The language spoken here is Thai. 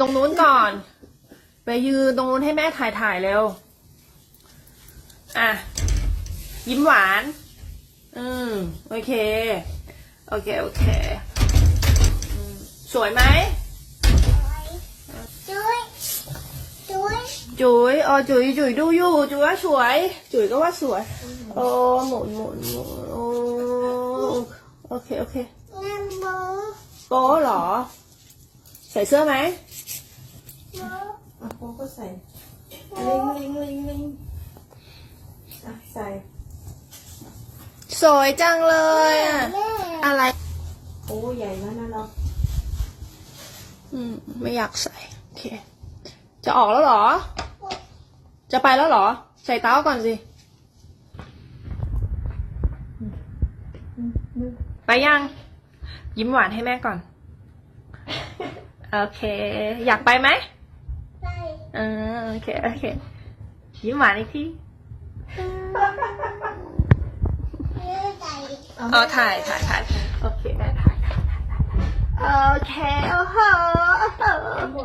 ตรงนู้นก่อน ไปยืนตรงนู้นให้แม่ถ่ายถ่ายเร็ว อะ ยิ้มหวาน อืม โอเค โอเค โอเคอืมสวยไหมจุ้ยจุ้ยจุ๋ยอ๋อจุ๋ยจุ๋ยดูอยู่จุ๋ยว่าสวย จุ๋ยก็ว่าสวย โอ้ หมุนหมุนหมุนโอ้โอเค โอเคน้ำมูโป๊เหรอ ใส่เสื้อไหมมู อะโป๊ก็ใส่ลิงลิงลิงลิงอะใส่ สวยจังเลยอะแม่อะไร โอ้ใหญ่แล้วนะเราอืม ไม่อยากใส่ โอเค จะออกแล้วเหรอ จะไปแล้วเหรอ ใส่เต้าก่อนสิ ไปยัง ยิ้มหวานให้แม่ก่อน โอเค อยากไปไหมไป เออโอเคโอเคยิ้มหวานอีกทียืดใจอ๋อถ่ายถ่ายถ่ายโอเคแม่ถ่ายถ่ายถ่ายถ่ายโอเคโอ้โหโอ้โห